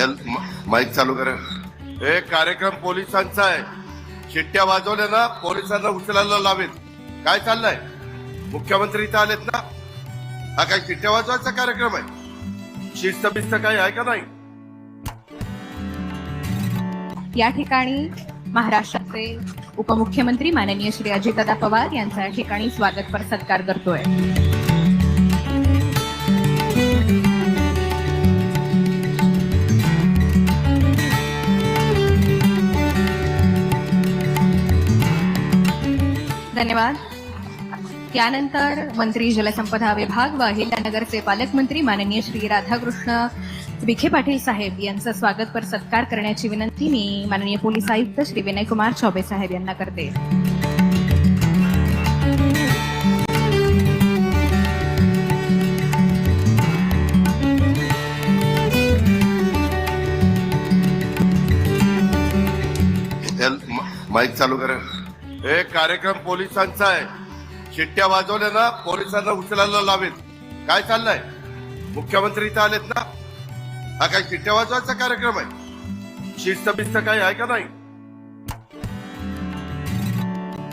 त्याल माईक चालू करा. हे कार्यक्रम पोलिसांचा आहे. शिट्ट्या वाजवल्या ना पोलिसांना उचलायला लावेल काय चाललंय? मुख्यमंत्री इथं आलेत ना? हा काय शिट्ट्या वाजवायचा कार्यक्रम आहे? शिस्त बिस्त काही आहे का नाही? या ठिकाणी महाराष्ट्राचे उपमुख्यमंत्री माननीय श्री अजितदा पवार यांचा या ठिकाणी स्वागतपर सत्कार करतोय. धन्यवाद. त्यानंतर मंत्री जलसंपदा विभाग व अहिल्यानगरचे पालकमंत्री माननीय श्री राधाकृष्ण विखे पाटील साहेब यांचा स्वागतपर सत्कार करण्याची विनंती मी माननीय पोलीस आयुक्त श्री विनयकुमार चौबे साहेब यांना करते. माईक चालू करा. हे कार्यक्रम पोलिसांचा आहे. शिट्ट्या वाजवल्या ना पोलिसांना उचलायला लावेल काय चाललंय? मुख्यमंत्री इथं आलेत ना? हा काय शिट्ट्या वाजवायचा कार्यक्रम आहे? शिस्त बिस्त काही आहे का नाही?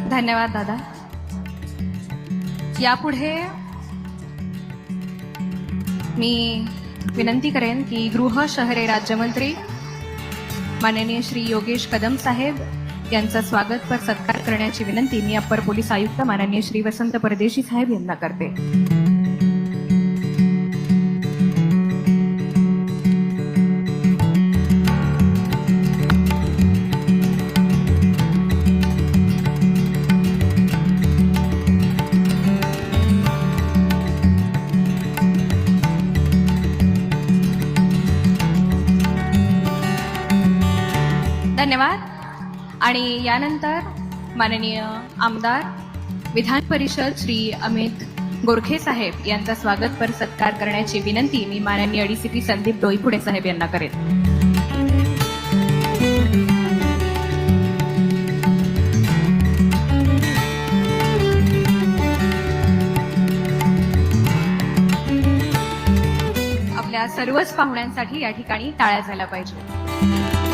धन्यवाद दादा. यापुढे मी विनंती करेन की गृह शहरे राज्यमंत्री माननीय श्री योगेश कदम साहेब त्यांचा स्वागत व सत्कार करण्याची विनंती मी अप्पर पोलीस आयुक्त माननीय श्री वसंत परदेशी साहेब यांना करते. धन्यवाद. आणि यानंतर माननीय आमदार विधान परिषद श्री अमित गोरखे साहेब यांचा स्वागतपर सत्कार करण्याची विनंती मी माननीय डीसीपी संदीप डोईफुडे साहेब यांना करेन. आपल्या सर्वच पाहुण्यांसाठी या ठिकाणी टाळ्या झाल्या पाहिजे